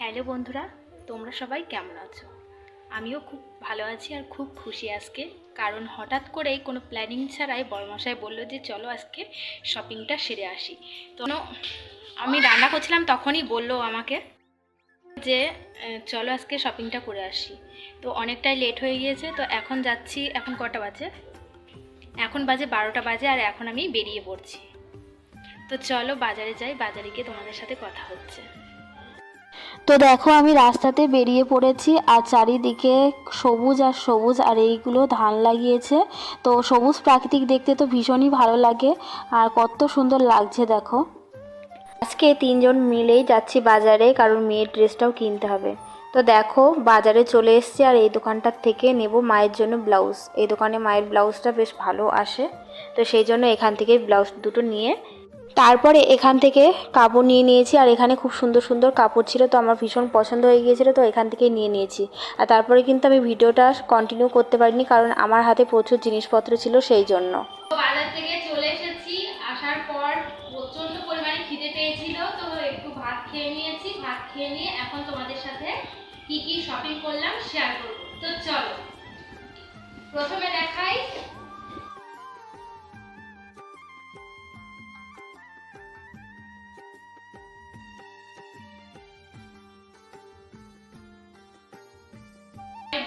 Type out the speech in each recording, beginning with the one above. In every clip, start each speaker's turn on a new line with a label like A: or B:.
A: Hello বন্ধুরা, তোমরা সবাই কেমন আছো? আমিও খুব ভালো আছি আর খুব খুশি আজকে, কারণ হঠাৎ করেই কোনো প্ল্যানিং ছাড়াই বড়মশাই বলল যে চলো আজকে শপিংটা সেরে আসি। তো আমি রান্না করছিলাম তখনই বলল আমাকে যে চলো আজকে শপিংটা করে আসি। তো অনেকটাই লেট হয়ে গিয়েছে, তো এখন যাচ্ছি, এখন কটা বাজে? এখন বাজে বারোটা বাজে আর এখন আমি বেরিয়ে পড়ছি। তো চলো বাজারে যাই, বাজারে গিয়ে তোমাদের সাথে কথা হচ্ছে।
B: তো দেখো আমি রাস্তাতে বেরিয়ে পড়েছি আর চারিদিকে সবুজ আর সবুজ আর এইগুলো ধান লাগিয়েছে। তো সবুজ প্রাকৃতিক দেখতে তো ভীষণই ভালো লাগে আর কত সুন্দর লাগছে দেখো। আজকে তিনজন মিলেই যাচ্ছি বাজারে কারণ মেয়ের ড্রেসটাও কিনতে হবে। তো দেখো বাজারে চলে এসছি আর এই দোকানটার থেকে নেব মায়ের জন্য ব্লাউজ। এই দোকানে মায়ের ব্লাউজটা বেশ ভালো আসে। তো সেই জন্য এখান থেকে ব্লাউজ দুটো নিয়ে তারপরে এখান থেকে কাপড় নিয়ে নিয়েছি, আর এখানে খুব সুন্দর সুন্দর কাপড় ছিল, তো আমার ভীষণ পছন্দ হয়ে গিয়েছিল, তো এখান থেকে নিয়ে নিয়েছি। আর তারপরে কিন্তু আমি ভিডিওটা কন্টিনিউ করতে পারিনি, কারণ আমার হাতে প্রচুর জিনিসপত্র ছিল সেই জন্য।
A: বাজার থেকে চলে এসেছি, আসার পর প্রচণ্ড পরিমাণে খিদে পেয়েছিল, তো একটু ভাত খেয়ে নিয়েছি, ভাত খেয়ে নিয়ে এখন তোমাদের সাথে কি কি শপিং করলাম শেয়ার করব। তো চলো, প্রথমে দেখাই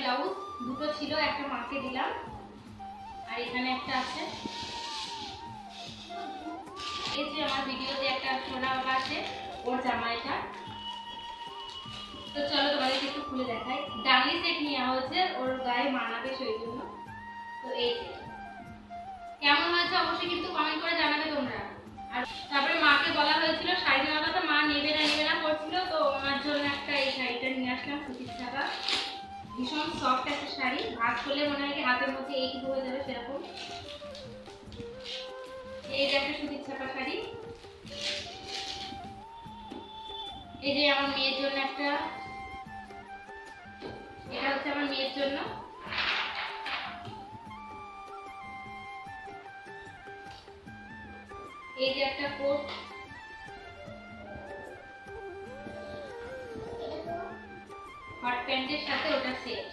A: ব্লাউজ দুটো ছিল, একটা মাকে দিলাম। আর এখানে একটা আছে। এই যে আমার ভিডিওতে একটা সোনা বাবা আছে, ওর জামা এটা তো চলো তোমাদেরকে একটু খুলে দেখাই। ডালি সেট নেওয়া হয়েছে, ওর গায়ে মানাবে সেই জন্য। তো এই কেমন হয়েছে অবশ্যই কিন্তু কমেন্ট করে জানাবে তোমরা। আর তারপরে মাকে বলা হয়েছিল শাড়ি কথা মা নেবে না নেবে না করছিল তো ওনার জন্য একটা এই শাড়িটা নিয়ে আসলাম সুতির ছাপা ভীষণ সফট একটা শাড়ি। ভাত করলে মনে হয় কি হাতের মধ্যে এইটুকু হয়ে যাবে সেরকম। এই যে একটা সুতির ছাপা শাড়ি। এই যে আমার মেয়ের জন্য একটা। এটা হচ্ছে আমার মেয়ের জন্য। এই যে একটা কোট। হট সাথে ওটা সেট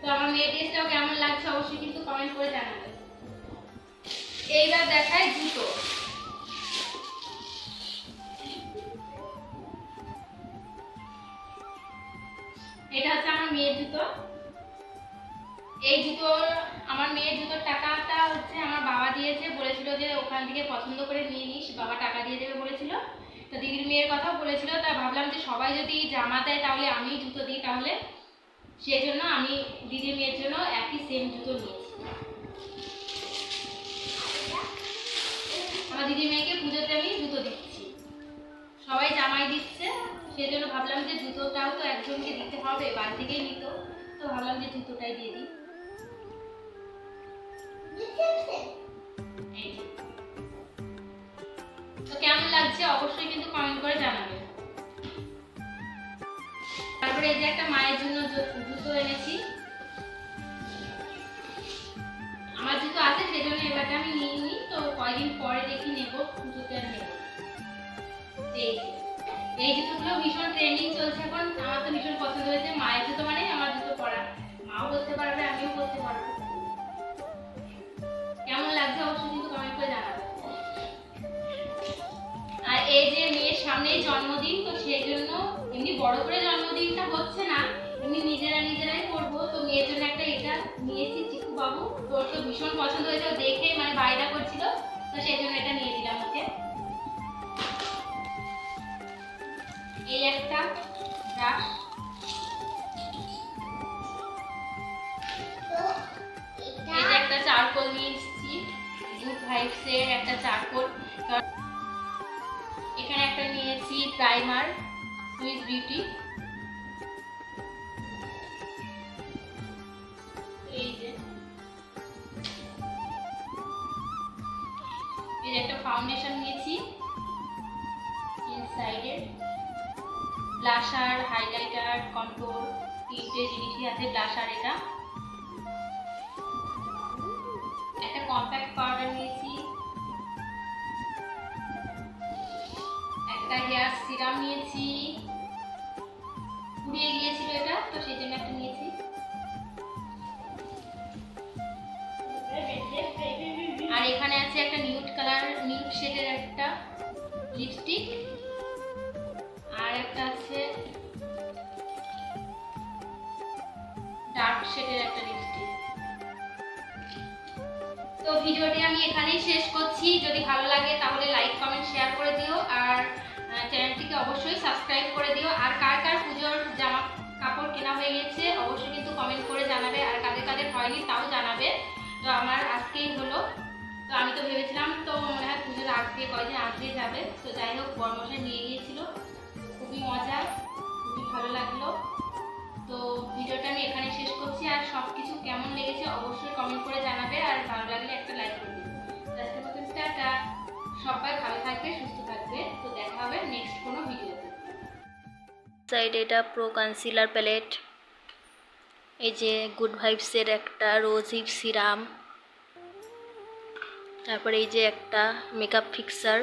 A: তো আমার মেয়ের ড্রেসটাও কেমন লাগছে অবশ্যই কিন্তু কমেন্ট করে জানাবে। এইবার দেখায় জুতো। এটা হচ্ছে আমার মেয়ের জুতো। এই জুতোর আমার মেয়ের জুতোর টাকাটা হচ্ছে আমার বাবা দিয়েছে, বলেছিল যে ওখান থেকে পছন্দ করে নিয়ে নিস বাবা টাকা দিয়ে দেবে বলেছিল তো দিদির মেয়ের কথাও বলেছিল, তা ভাবলাম যে সবাই যদি জামা দেয় তাহলে আমি জুতো দিই তাহলে। সেই জন্য আমি দিদির মেয়ের জন্য একই সেম জুতো নিয়েছি। আমার দিদি মেয়েকে পুজোতে আমি জুতো দিচ্ছি। সবাই জামাই দিচ্ছে সেই জন্য ভাবলাম যে জুতোটাও তো একজনকে দিতে হবে, বাড়ি থেকেই নিত, তো ভাবলাম যে জুতোটাই দিয়ে দিই। তো কেমন লাগছে? অবশ্যই কমেন্ট করে জানাবে। তারপরে এই যে একটা মায়ের জন্য জুতো এনেছি। আমার জুতো আছে, সেজন্য এবারটা আমি নিয়ে নিই। তো কয়দিন পরে দেখি নেব নেব। এই এই জুতোগুলো ভীষণ ট্রেন্ডিং চলছে এখন। আমার তো ভীষণ পছন্দ হয়েছে মায়ের জুতো মানে আমার জুতো পরা। মাও করতে পারবে, আমিও করতে পারব। মেয়ের জন্মদিন, তো সেই জন্য এমনি বড় করে জন্মদিনটা হচ্ছে না, এমনি নিজেরা নিজেরাই করব। তো মেয়ের জন্য একটা এটা নিয়েছি চিকু বাবু তোর তো ভীষণ পছন্দ হয়েছে দেখে মানে বাইরা করছিল, তো সেই জন্য এটা নিয়ে দিলাম ওকে। এই একটা ব্রাশ একটা চারকোল নিয়ে এসেছি গুড ভাইবস এর একটা চারকোল। একটা নিয়েছি প্রাইমার সুইস বিউটি এই যে। একটা ফাউন্ডেশন নিয়েছি। ইনসাইডের ব্লাশার হাইলাইটার কন্ট্রোল তিনটে জিনিসই আছে ব্লাশার এটা। একটা কম্প্যাক্ট পাউডার নিয়েছি। একটা হেয়ার সিরাম নিয়েছি। ফুরিয়ে গিয়েছিল এটা, তো সেই জন্য একটা নিয়েছি। আর এখানে আছে একটা নিউড কালার নিউড শেডের একটা লিপস্টিক আর একটা আছে ডার্ক শেডের একটা লিপস্টিক তো ভিডিওটি আমি এখানেই শেষ করছি। যদি ভালো লাগে তাহলে লাইক কমেন্ট শেয়ার করে দিও। আর চ্যানেলটিকে অবশ্যই সাবস্ক্রাইব করে দিও। আর কার কার পুজোর জামা কাপড় কেনা হয়ে গেছে, অবশ্যই কিন্তু কমেন্ট করে জানাবে। আর কাদের কাদের হয়নি তাও জানাবে। তো আমার আজকেই হলো। তো আমি তো ভেবেছিলাম, তো মনে হয় পুজোর আগ আজকে কয়দিন আজকে যাবে। তো যাই হোক, বর্মশাই নিয়ে গিয়েছিল। খুবই মজা, খুবই ভালো লাগল। তো ভিডিওটা আমি এখানে শেষ করছি। আর সব কিছু কেমন লেগেছে অবশ্যই কমেন্ট করে জানাবে। আর ভালো লাগলে একটা লাইক করে দিবে তো আজকের মতন টাটা। সবাই ভালো থাকবে, সুস্থ থাকবে।
B: সাইড এটা প্রো কনসিলার প্যালেট এই যে গুড ভাইবসের একটা রোজ হিপ সিরাম তারপরে এই যে একটা মেকআপ ফিক্সার